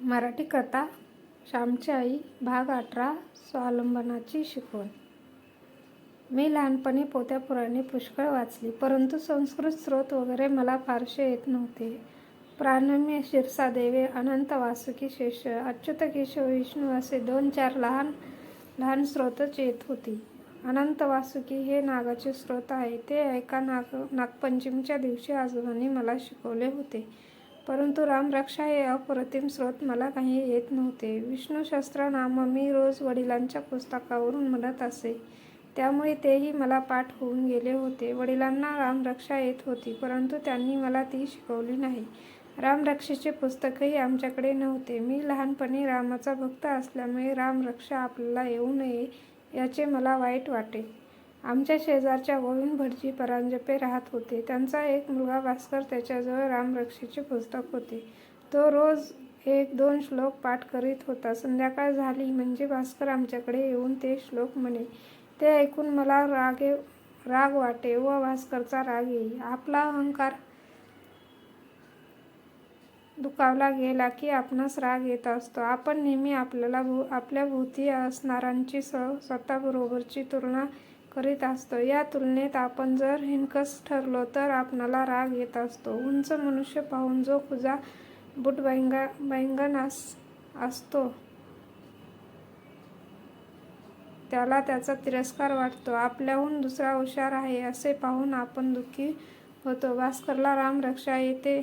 मराठी कथा श्यामची आई भाग अठरा स्वावलंबनाची शिकवण. मी लहानपणी पोत्या पुराणे पुष्कळ वाचली परंतु संस्कृत स्रोत वगैरे मला फारसे येत नव्हते. प्राणम्य शिरसादेवे अनंत वासुकी शेष अच्युत केशव विष्णू असे दोन चार लहान लहान स्रोतच येत होती. अनंत वासुकी हे नागाचे स्रोत आहे ते एका नाग नागपंचमीच्या दिवशी आजोबांनी मला शिकवले होते. परंतु रामरक्षा हे अप्रतिम स्रोत. मला काही येत नव्हते. विष्णूशास्त्रनाम मी रोज वडिलांच्या पुस्तकावरून म्हणत असे. त्यामुळे तेही मला पाठ होऊन गेले होते. वडिलांना रामरक्षा येत होती परंतु त्यांनी मला ती शिकवली नाही. रामरक्षेचे पुस्तकही आमच्याकडे नव्हते. मी लहानपणी रामाचा भक्त असल्यामुळे रामरक्षा आपल्याला येऊ नये याचे मला वाईट वाटे. आमच्या शेजारच्या गोविंद भटजी परांजपे राहत होते. त्यांचा एक मुलगा भास्कर त्याच्याजवळ रामरक्षेचे पुस्तक होते. तो रोज एक दोन श्लोक पाठ करीत होता. संध्याकाळ झाली म्हणजे भास्कर आमच्याकडे येऊन ते श्लोक म्हणे ते ऐकून मला रागे राग वाटे व भास्करचा राग येई. आपला अहंकार दुखावला गेला की आपणास राग येत असतो. आपण नेहमी आपल्याला भो आपल्या भोवती असणाऱ्यांची स स्वतःबरोबरची तुलना करीत असतो. या तुलनेत आपण जर हिणकस ठरलो तर आपणाला राग येत असतो. उंच मनुष्य पाहून जो खुजा बुट बैंगा बैंगन अस असतो त्याला त्याचा तिरस्कार वाटतो. आपल्याहून दुसरा हुशार आहे असे पाहून आपण दुःखी होतो. भास्करला रामरक्षा येते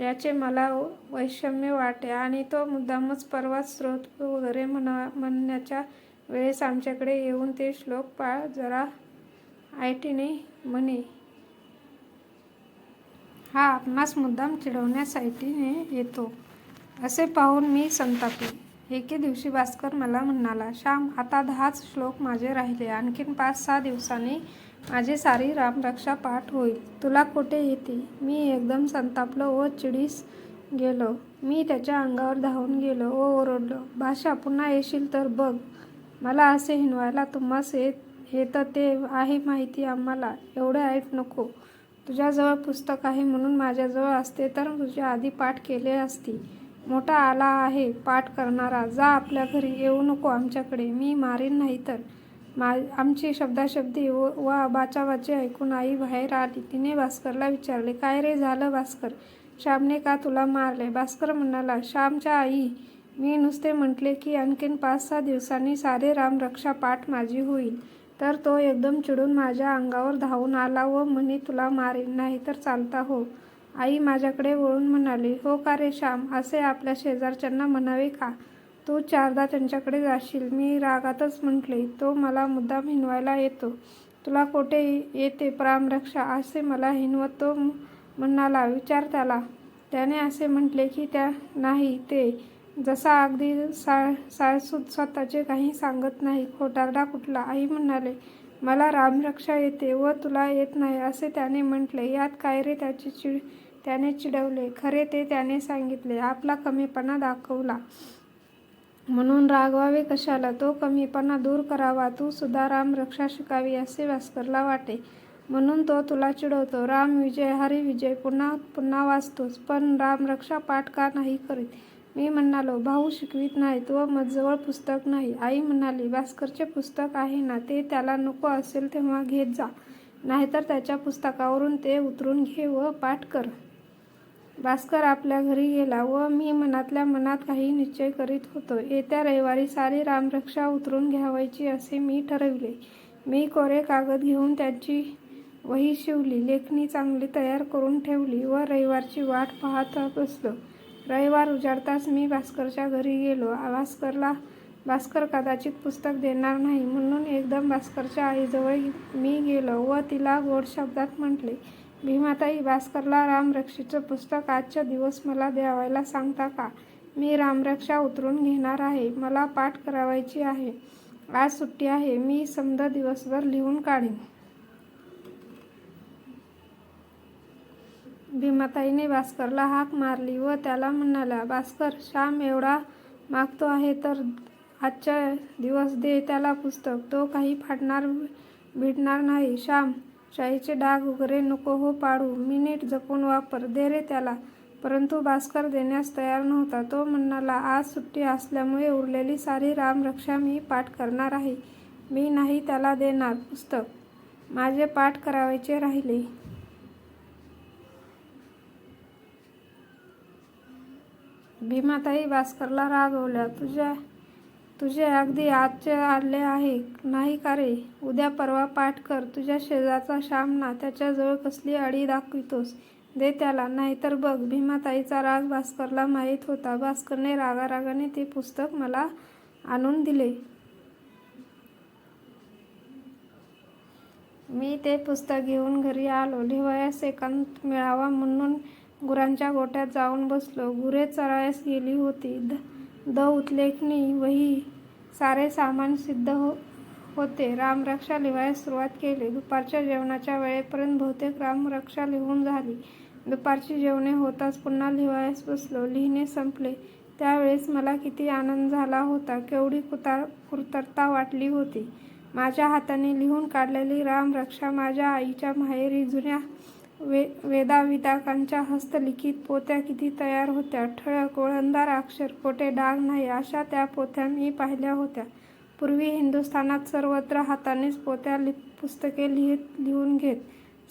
याचे मला वैषम्य वाटे आणि तो मुद्दामच परवा स्रोत वगैरे म्हणा म्हणण्याच्या वेळेस आमच्याकडे येऊन ते श्लोक पाळ जरा आयटीने म्हणे. हा आपणास मुद्दाम चिडवण्यासाठीने येतो. असे पाहून मी संतापले. एके दिवशी भास्कर मला म्हणाला श्याम आता दहाच श्लोक माझे राहिले. आणखीन पाच सहा दिवसांनी माझी सारी रामरक्षा पाठ होईल. तुला कुठे येते. मी एकदम संतापलो व चिडीस गेलो. मी त्याच्या अंगावर धावून गेलो व ओरडलो. भाषा पुन्हा येशील तर बघ. मला असे हिणवायला तुम्हास येत येतं ते आहे माहिती आम्हाला. एवढं ऐट नको. तुझ्याजवळ पुस्तक आहे म्हणून माझ्याजवळ असते तर तुझ्या आधी पाठ केले असती. मोठा आला आहे पाठ करणारा. जा आपल्या घरी येऊ नको आमच्याकडे. मी मारीन नाही तर मा आमची शब्दाशब्दी व वा बाचाबाची ऐकून आई बाहेर आली. तिने भास्करला विचारले काय रे झालं भास्कर? श्यामने का तुला मारले? भास्कर म्हणाला श्यामच्या आई मी नुसते म्हटले की आणखीन पाच सहा दिवसांनी सारे रामरक्षा पाठ माझी होईल. तर तो एकदम चिडून माझ्या अंगावर धावून आला व म्हणे तुला मारेन नाही तर चालता हो. आई माझ्याकडे वळून म्हणाली हो का रे श्याम असे आपल्या शेजारच्यांना म्हणावे का? तू चारदा त्यांच्याकडे जाशील. मी रागातच म्हटले तो मला मुद्दाम हिनवायला येतो. तुला कोठे येते प्रामरक्षा असे मला हिनवत तो म्हणाला विचार त्याला. त्याने असे म्हटले की त्या नाही ते जसा अगदी सा साळसूद स्वतःचे काही सांगत नाही खोटारडा कुठला? आई म्हणाले मला रामरक्षा येते व तुला येत नाही असे त्याने म्हटले. यात काय रे त्याची चिड त्याने चिडवले. खरे ते त्याने सांगितले. आपला कमीपणा दाखवला. म्हणून रागवावे कशाला? तो कमीपणा दूर करावा. तू सुद्धा रामरक्षा शिकावी असे भास्करला वाटे. म्हणून तो तुला चिडवतो. राम विजय हरी विजय पुन्हा पुन्हा वाचतोस पण रामरक्षा पाठ का नाही करीत? मी म्हणालो भाऊ शिकवित नाहीत व मजवळ पुस्तक नाही. आई म्हणाली भास्करचे पुस्तक आहे ना ते त्याला नको असेल तेव्हा घेत जा नाहीतर त्याच्या पुस्तकावरून ते उतरून घे व पाठ कर. भास्कर आपल्या घरी गेला व मी मनातल्या मनात काही निश्चय करीत होतो. येत्या रविवारी सारी रामरक्षा उतरून घ्यावायची असे मी ठरविले. मी कोरे कागद घेऊन त्याची वही शिवली लेखणी चांगली तयार करून ठेवली व रविवारची वाट पाहत बसलो. रविवार उजाडताच मी भास्करच्या घरी गेलो. भास्करला भास्कर कदाचित पुस्तक देणार नाही. म्हणून एकदम भास्करच्या आईजवळ मी गेलो व तिला गोड शब्दात म्हटले भीमाताई भास्करला रामरक्षेचं पुस्तक आजच्या दिवस मला द्यावायला सांगता का? मी रामरक्षा उतरून घेणार आहे. मला पाठ करावायची आहे. आज सुट्टी आहे. मी समजा दिवसभर लिहून काढीन. भीमाताईने भास्करला हाक मारली व त्याला म्हणाला भास्कर श्याम एवढा मागतो आहे तर आजच्या दिवस दे त्याला पुस्तक. तो काही फाटणार भिडणार नाही. श्याम शाईचे डाग वगैरे नको हो पाडू. मिनिट जपून वापर. दे रे त्याला. परंतु भास्कर देण्यास तयार नव्हता. तो म्हणाला आज सुट्टी असल्यामुळे उरलेली सारी रामरक्षा मी पाठ करणार आहे. मी नाही त्याला देणार पुस्तक. माझे पाठ करावायचे राहिले. भीमाताई भास्करला रागवल्या तुझ्या तुझे अगदी आजचे आले आहे. नाही का रे? उद्या परवा पाठ कर. तुझ्या शेजारचा श्यामना त्याच्याजवळ कसली अडी दाखवितोस? दे त्याला. नाहीतर बघ भीमाताईचा राग भास्करला माहीत होता. भास्करने रागारागाने ते पुस्तक मला आणून दिले. मी ते पुस्तक घेऊन घरी आलो. लिहावयास एकांत मिळावा म्हणून गुरांच्या गोट्यात जाऊन बसलो. गुरे चरायस गेली होती. द द उल्लेखनी वही सारे सामान सिद्ध हो होते. रामरक्षा लिहायला सुरुवात केली. दुपारच्या जेवणाच्या वेळेपर्यंत बहुतेक रामरक्षा लिहून झाली. दुपारची जेवणे होताच पुन्हा लिहायस बसलो. लिहिणे संपले. त्यावेळेस मला किती आनंद झाला होता. केवढी कुतार कुतरता वाटली होती. माझ्या हाताने लिहून काढलेली रामरक्षा माझ्या आईच्या माहेरी जुन्या वे वेदाविदाकांच्या हस्तलिखित पोत्या किती तयार होत्या? ठळक वळणदार अक्षर कोठे डाग नाही अशा त्या पोत्या मी पाहिल्या होत्या. पूर्वी हिंदुस्थानात सर्वत्र हातानेच पोत्या लि पुस्तके लिहित लिहून घेत.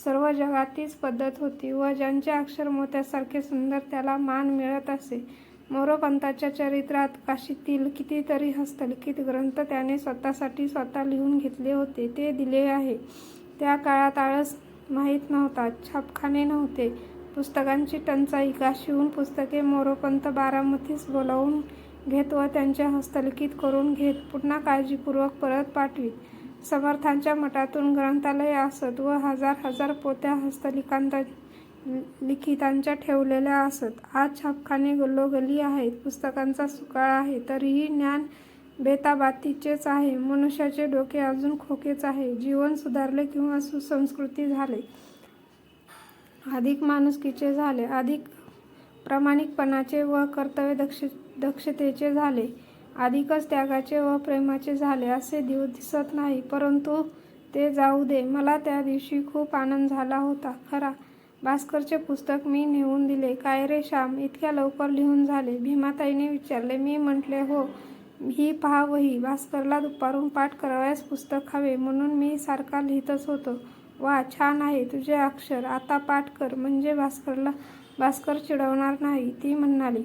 सर्व जगात तीच पद्धत होती व ज्यांचे अक्षर मोत्यासारखे सुंदर त्याला मान मिळत असे. मोरोपंताच्या चरित्रात काशीतील कितीतरी हस्तलिखित ग्रंथ त्याने स्वतःसाठी स्वतः लिहून घेतले होते ते दिले आहे. त्या काळात आळस माहीत नव्हता छापखाने नव्हते. पुस्तकांची टंचाई काशीहून पुस्तके मोरोपंत बारामतीस बोलावून घेत व त्यांचे हस्तलिखित करून घेत पुन्हा काळजीपूर्वक परत पाठवीत समर्थांच्या मठातून ग्रंथालय असत व हजार हजार पोत्या हस्तलिखांत लिखितांच्या ठेवलेल्या असत आज छापखाने गल्लोगल्ली आहेत. पुस्तकांचा सुकाळ आहे. तरीही ज्ञान बेताबातीचेच आहे. मनुष्याचे डोके अजून खोकेच आहे. जीवन सुधारले किंवा सुसंस्कृती झाले. अधिक माणुसकीचे झाले. अधिक प्रामाणिकपणाचे व कर्तव्य दक्ष दक्षतेचे झाले. अधिकच त्यागाचे व प्रेमाचे झाले असे दिव दिसत नाही. परंतु ते जाऊ दे. मला त्या दिवशी खूप आनंद झाला होता. खरा. भास्करचे पुस्तक मी नेऊन दिले. काय रे श्याम? इतक्या लवकर लिहून झाले. भीमाताईने विचारले. मी म्हटले हो. ही पहा वही भास्करला दुपारून पाठ करावयास पुस्तक हवे म्हणून मी सारखा लिहितच होतो. वा छान आहे तुझे अक्षर. आता पाठ कर. म्हणजे भास्करला भास्कर चिडवणार नाही. ती म्हणाली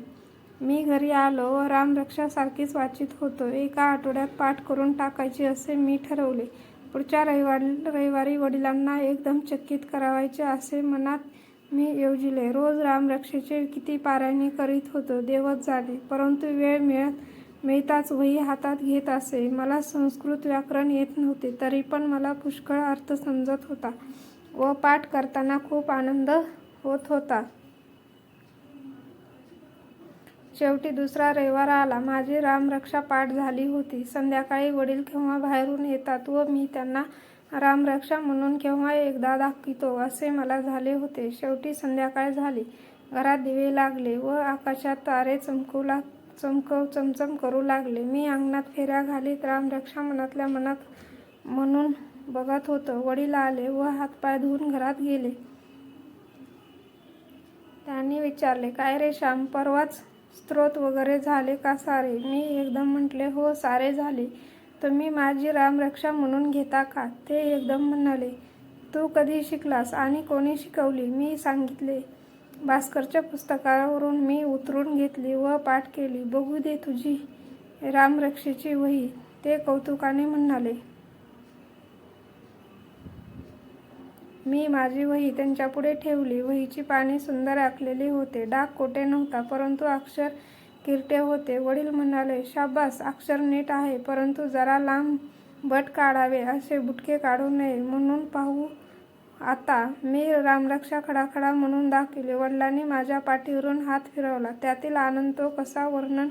मी घरी आलो व रामरक्षासारखीच वाचित होतो. एका आठवड्यात पाठ करून टाकायचे असे मी ठरवले. पुढच्या रविवार रविवारी वडिलांना एकदम चकित करावायचे असे मनात मी योजिले. रोज रामरक्षेचे किती पारायणे करीत होतो. देवत झाले परंतु वेळ मिळत मिळताच वही हातात घेत असे. मला संस्कृत व्याकरण येत नव्हते तरी पण मला पुष्कळ अर्थ समजत होता व पाठ करताना खूप आनंद होत होता. शेवटी दुसरा रविवार आला. माझी रामरक्षा पाठ झाली होती. संध्याकाळी वडील केव्हा बाहेरून येतात व मी त्यांना रामरक्षा म्हणून केव्हा एकदा दाखवितो असे मला झाले होते. शेवटी संध्याकाळ झाली. घरात दिवे लागले व आकाशात तारे चमकू लाग चमकव चमचम करू लागले. मी अंगणात फेऱ्या घालीत रामरक्षा मनातल्या मनात म्हणून बघत होतं. वडील आले व हातपाय धुवून घरात गेले. त्यांनी विचारले काय रे श्याम परवाच स्त्रोत वगैरे झाले का सारे? मी एकदम म्हटले हो सारे झाले. तुम्ही माझी रामरक्षा म्हणून घेता का? ते एकदम म्हणाले तू कधी शिकलास आणि कोणी शिकवली? मी सांगितले भास्करच्या पुस्तकावरून मी उतरून घेतली व पाठ केली. बघू दे तुझी रामरक्षेची वही ते कौतुकाने म्हणाले. मी माझी वही त्यांच्यापुढे ठेवली. वहीची पाने सुंदर आखलेली होते. डाग कोटे नव्हता परंतु अक्षर किरटे होते. वडील म्हणाले शाबास अक्षर नीट आहे परंतु जरा लांब बट काढावे असे बुटके काढू नये. म्हणून पाहू आता मी रामरक्षा खडाखडा म्हणून दाखविले. वडिलांनी माझ्या पाठीवरून हात फिरवला. त्यातील आनंद तो कसा वर्णन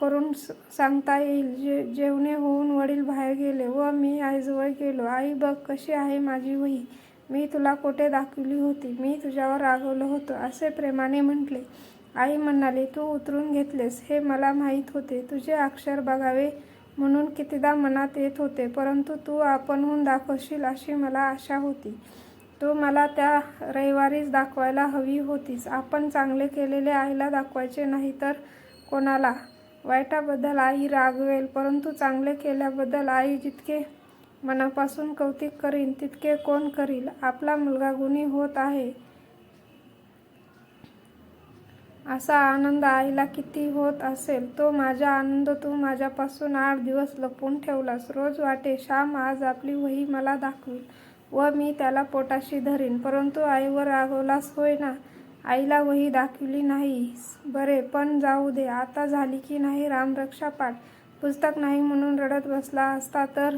करून सांगता येईल? जे जेवणे होऊन वडील बाहेर गेले व मी आईजवळ गेलो. आई बघ कशी आहे माझी वही. मी तुला कोठे दाखवली होती? मी तुझ्यावर रागवलं होतं असे प्रेमाने म्हटले. आई म्हणाली तू उतरून घेतलेस. हे मला माहीत होते. तुझे अक्षर बघावे म्हणून कितीदा मनात येत होते परंतु तू आपणहून दाखवशील अशी मला आशा होती. तू मला त्या रविवारीच दाखवायला हवी होतीस आपण चांगले केलेले आईला दाखवायचे नाही तर कोणाला? वाईटाबद्दल आई रागवेल परंतु चांगले केल्याबद्दल आई जितके मनापासून कौतिक करीन तितके कोण करील? आपला मुलगा गुणी होत आहे. असा आनंद आईला किती होत असेल? तो माझा आनंद तू माझ्यापासून आठ दिवस लपवून ठेवलास. रोज वाटे श्याम आज आपली वही मला दाखवी व मी त्याला पोटाशी धरीन. परंतु आईवर रागवलास होय ना आईला वही दाखवली नाही. बरे पण जाऊ दे. आता झाली की नाही रामरक्षा पाठ. पुस्तक नाही म्हणून रडत बसला असता तर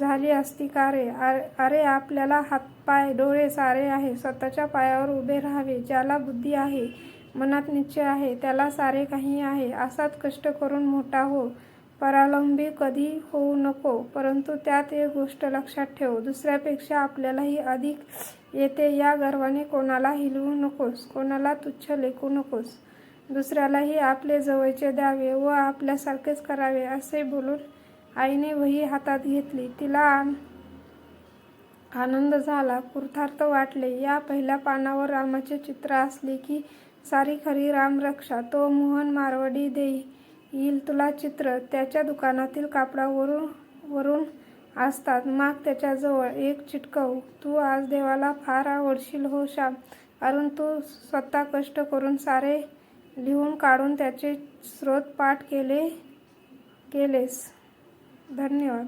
झाली असती का रे अरे- अरे आपल्याला हातपाय डोळे सारे आहे. स्वतःच्या पायावर उभे राहावे. ज्याला बुद्धी आहे मनात निश्चय आहे त्याला सारे काही आहे. असाच कष्ट करून मोठा हो. परावलंबी कधी होऊ नको परंतु त्यात एक गोष्ट लक्षात ठेव. दुसऱ्यापेक्षा आपल्यालाही अधिक येते या गर्वाने कोणाला हिलवू नकोस कोणाला तुच्छ लेखू नकोस. दुसऱ्यालाही आपले जवळचे द्यावे व आपल्यासारखेच करावे असे बोलून आईने वही हातात घेतली. तिला आनंद झाला कृतार्थ वाटले. या पहिल्या पानावर रामाचे चित्र असले की सारी खरी रामरक्षा तो मोहन मारवडी देई येईल तुला चित्र. त्याच्या दुकानातील कापडावरून वरून असतात माग त्याच्याजवळ एक चिटकव. तू आज देवाला फार आवडशील हो श्याम. अरुण तू स्वतः कष्ट करून सारे लिहून काढून त्याचे स्रोत पाठ केले केलेस. धन्यवाद.